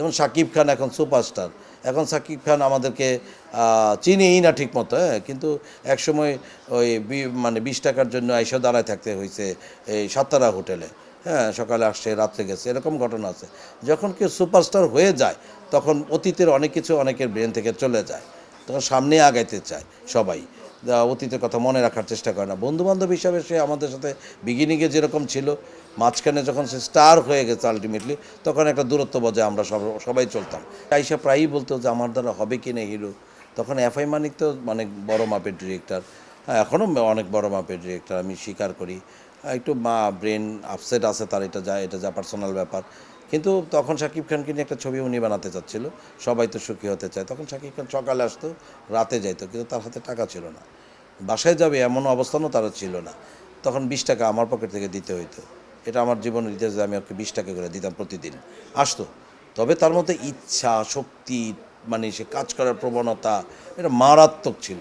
যেমন সাকিব খান এখন সুপারস্টার। এখন সাকিব খান আমাদেরকে চিনিই না ঠিক মতো হ্যাঁ কিন্তু একসময় ওই বি- মানে বিশ টাকার জন্য আইসা দাঁড়ায় থাকতে হয়েছে এই সাতারা হোটেলে। হ্যাঁ সকালে আসছে, রাত্রে গেছে, এরকম ঘটনা আছে। যখন কেউ সুপারস্টার হয়ে যায়, তখন অতীতের অনেক কিছু অনেকের ব্রেন থেকে চলে যায়, তখন সামনে আগাইতে চায় সবাই। অতীতের কথা মনে রাখার চেষ্টা করে না। বন্ধু বান্ধব হিসাবে সে আমাদের সাথে বিগিনিংয়ে যেরকম ছিল, মাঝখানে যখন সে স্টার হয়ে গেছে আলটিমেটলি তখন একটা দূরত্ব বজায় আমরা সব, সবাই চলতাম। তাই সে প্রায়ই বলতো যে, আমার দ্বারা হবে কি না হিরো? তখন এফআই মানিক তো অনেক বড় মাপের ডিরেক্টর হ্যাঁ এখনও অনেক বড় মাপের ডিরেক্টর আমি স্বীকার করি। একটু মা ব্রেন আপসেট আছে তার, এটা যা এটা যা পার্সোনাল ব্যাপার। কিন্তু তখন শাকিব খানকে নিয়ে একটা ছবি উনি বানাতে চাচ্ছিল, সবাই তো সুখী হতে চায়। তখন শাকিব খান সকালে আসতো, রাতে যাইতো, কিন্তু তার হাতে টাকা ছিল না। বাসায় যাবে এমন অবস্থানও তার ছিল না। তখন বিশ টাকা আমার পকেট থেকে দিতে হইতো। এটা আমার জীবনের ইতিহাসে আমি ওকে বিশ টাকা করে দিতাম প্রতিদিন। আসতো। তবে তার মধ্যে ইচ্ছা, শক্তি মানে সে কাজ করার প্রবণতা, এটা মারাত্মক ছিল।